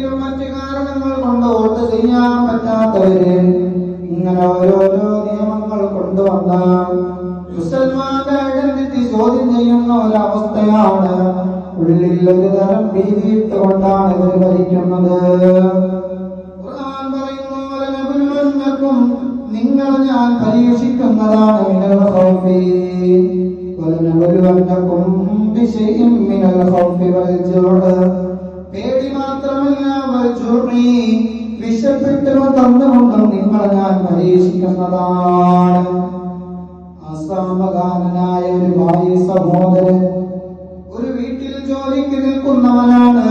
എന്തെങ്കിലും മറ്റു കാരണങ്ങൾ കൊണ്ട് വോട്ട് ചെയ്യാൻ പറ്റാത്തവര് ഇങ്ങനെ ഓരോരോ നിയമങ്ങൾ കൊണ്ടുവന്ന മുസൽമാന്റെ ഐഡന്റിറ്റി ചോദ്യം ചെയ്യുന്ന ഒരവസ്ഥയാണ്. ഉള്ളിൽ ഒരു തരം ഭീതിയിട്ട് കൊണ്ടാണ് ഇവർ ഭരിക്കുന്നത്. ഖുർആൻ പറയുന്നു "വലനബലുവന്നക്കും നിങ്ങൾ ഞാൻ പരീക്ഷിക്കുന്നതാണ് മിനൽ ജുഅ് പേടി മാത്രമല്ല വൽ ജുഅി വിശപ്പിട്ടും തന്നുകൊണ്ടും നിങ്ങൾ ഞാൻ പരീക്ഷിക്കുന്നതാണ്. അസാമഗാനനായ ഒരു ഭാര്യ സഹോദരൻ ഒരു വീട്ടിൽ ജോലിക്ക് നിൽക്കുന്നവനാണ്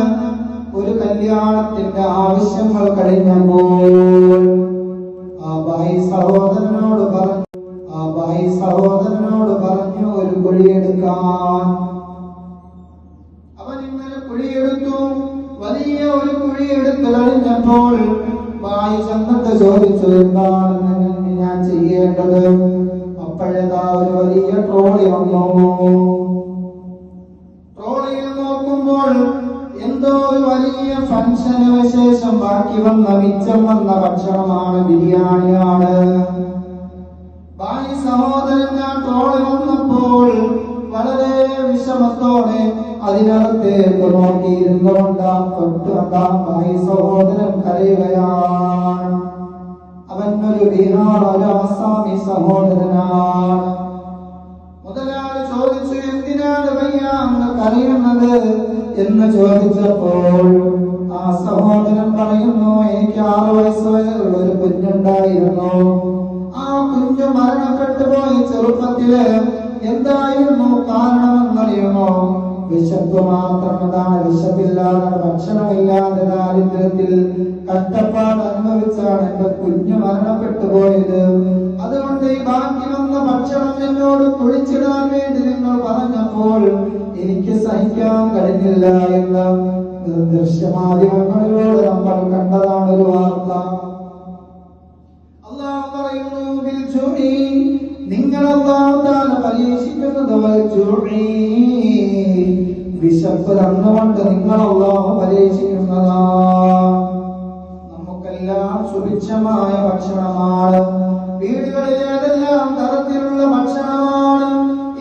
ഒരു കല്യാണത്തിന്റെ ആവശ്യങ്ങൾ കഴിഞ്ഞപ്പോൾ ആ സഹോദരനോട് പറഞ്ഞു ആ സഹോദരനോട് പറഞ്ഞു ഒരു കുഴിയെടുക്കാൻ വലിയ ഒരു കുഴിയെടുത്തു കഴിഞ്ഞപ്പോൾ വായു ചെന്നിട്ട് ചോദിച്ചു എന്താണെന്ന് ഞാൻ ചെയ്യേണ്ടത്? അപ്പോഴേതാ ഒരു വലിയ ട്രോളി വന്നു. ട്രോളിയിൽ നോക്കുമ്പോൾ എന്തോ ഒരു വലിയ ഫംഗ്ഷന് വിശേഷം ബാക്കി വന്ന മിച്ചം വന്ന ഭക്ഷണമാണ് ബിരിയാണിയാണ്. ഭായി സഹോദരൻ ഞാൻ ട്രോളി വന്നപ്പോൾ അതിനകത്തേക്ക് നോക്കിയിരുന്നുകൊണ്ട് ആ തൊട്ടുകൊണ്ടാ സഹോദരൻ കരയുകയാണ്. അവൻ ഒരു ബീഹാർ ഒരു ആസാമി സഹോദരനാണ്. മുതലാളി ചോദിച്ചു എന്തിനാണ് കരയുന്നത്? എന്ന് ചോദിച്ചപ്പോൾ ആ സഹോദരൻ പറയുന്നു എനിക്ക് ആറു വയസ്സ് വരെയുള്ള ഒരു കുഞ്ഞുണ്ടായിരുന്നു. ആ കുഞ്ഞു മരണപ്പെട്ടു പോയി ചെറുപ്പത്തിൽ. എന്തായിരുന്നു കാരണമെന്നറിയുമോ? വിശപ്പ് മാത്രമതാണ് വിശപ്പില്ലാതെ ഭക്ഷണമില്ലാതെ ദാരിദ്ര്യത്തിൽ കഷ്ടപ്പാട് അനുഭവിച്ചാണ് എന്റെ കുഞ്ഞു മരണപ്പെട്ടു പോയത് അതുകൊണ്ട് ഈ ബാക്കി വന്ന ഭക്ഷണം എന്നോട് കുഴിച്ചിടാൻ വേണ്ടി നിങ്ങൾ പറഞ്ഞപ്പോൾ എനിക്ക് സഹിക്കാൻ കഴിഞ്ഞില്ല എന്ന് ദൃശ്യമാധ്യമങ്ങളിലൂടെ നമ്മൾ കണ്ടതാണ് ഒരു വാർത്ത. അള്ളാഹു പറയുന്നു നിങ്ങൾ അള്ളാഹു പരീക്ഷിക്കുന്നത്? വിശപ്പ് തന്നുകൊണ്ട് നിങ്ങൾ അള്ളാഹു പരീക്ഷിക്കുന്നതാ. നമുക്കെല്ലാം സുഭിക്ഷമായ ഭക്ഷണമാണ്. വീടുകളിൽ ഏതെല്ലാം തരത്തിലുള്ള ഭക്ഷണമാണ്.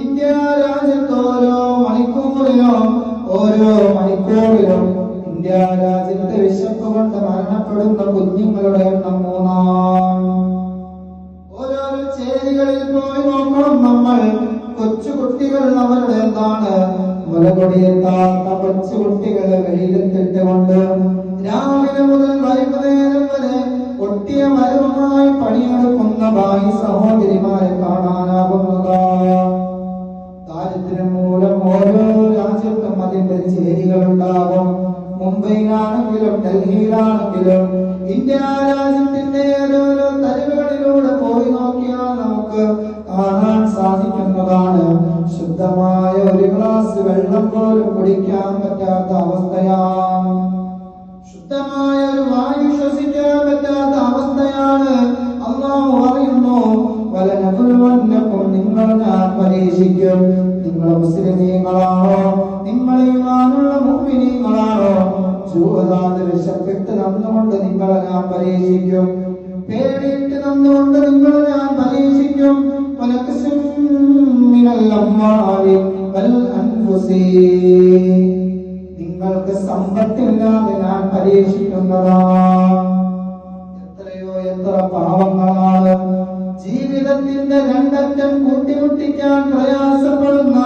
ഇന്ത്യ രാജ്യത്ത് ഓരോ മണിക്കൂറിലും ഓരോ മണിക്കൂറിലും ഇന്ത്യ രാജ്യത്തെ വിശപ്പ് കൊണ്ട് മരണപ്പെടുന്ന കുഞ്ഞുങ്ങളുടെ എണ്ണം മുലകൊടിയെത്താത്ത കൊച്ചു കുട്ടികളെ വെയിലത്തിട്ടുകൊണ്ട് രാവിലെ മുതൽ വൈകുന്നേരം വരെ ഒട്ടിയ മരവുമായി പണിയെടുക്കുന്ന ഭായി സഹോദരിമാരെ കാണാനാകുന്നതാണ് ദാരിദ്ര്യം മൂലം ഓരോ രാജ്യത്തും അതിന്റെ ചേരികളുണ്ടാകും. മുംബൈയിലാണെങ്കിലും ഡൽഹിയിലാണെങ്കിലും ഇന്ത്യ രാജ്യത്തിന്റെ ഓരോരോ തരിവുകളിലൂടെ പോയി നോക്കിയാൽ നമുക്ക് കാണാൻ സാധിക്കുന്നതാണ് ശുദ്ധമായ ഒരു ഗ്ലാസ് വെള്ളം പോലും കുടിക്കാൻ പറ്റാത്ത അവസ്ഥയാണ്. ശുദ്ധമായ ഒരു വായു ശ്വസിക്കാൻ പറ്റാത്ത അവസ്ഥയാണ് അള്ളാഹു പറയുന്നു വലനബുൽവന്നക്കും നിങ്ങൾ ഞാൻ പരീക്ഷിക്കും. നിങ്ങൾ മുസ്ലിമീങ്ങളാണോ? നിങ്ങൾ ഈമാനുള്ള മുഅ്മിനീങ്ങളാണോ? ചൂതാതെ വിശപ്പിട്ട് നന്നുകൊണ്ട് നിങ്ങളെ ഞാൻ പരീക്ഷിക്കും. പേടിയിട്ട് നന്നുകൊണ്ട് നിങ്ങളെ ഞാൻ പരീക്ഷിക്കും. വലക്സിം നിങ്ങൾക്ക് സമ്പത്തില്ലാതെ ഞാൻ പരീക്ഷിക്കുന്നതാ. എത്രയോ എത്ര പാവങ്ങളാണ് ജീവിതത്തിന്റെ രണ്ടറ്റം കൂട്ടിമുട്ടിക്കാൻ പ്രയാസപ്പെടുന്ന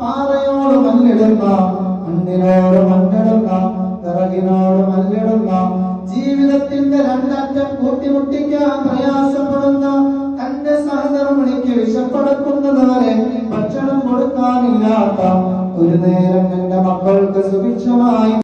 പാറയോട് മല്ലിടുന്ന ഭക്ഷണം ഒരു നേരം എന്റെ മക്കൾക്ക് സുഭിക്ഷമായി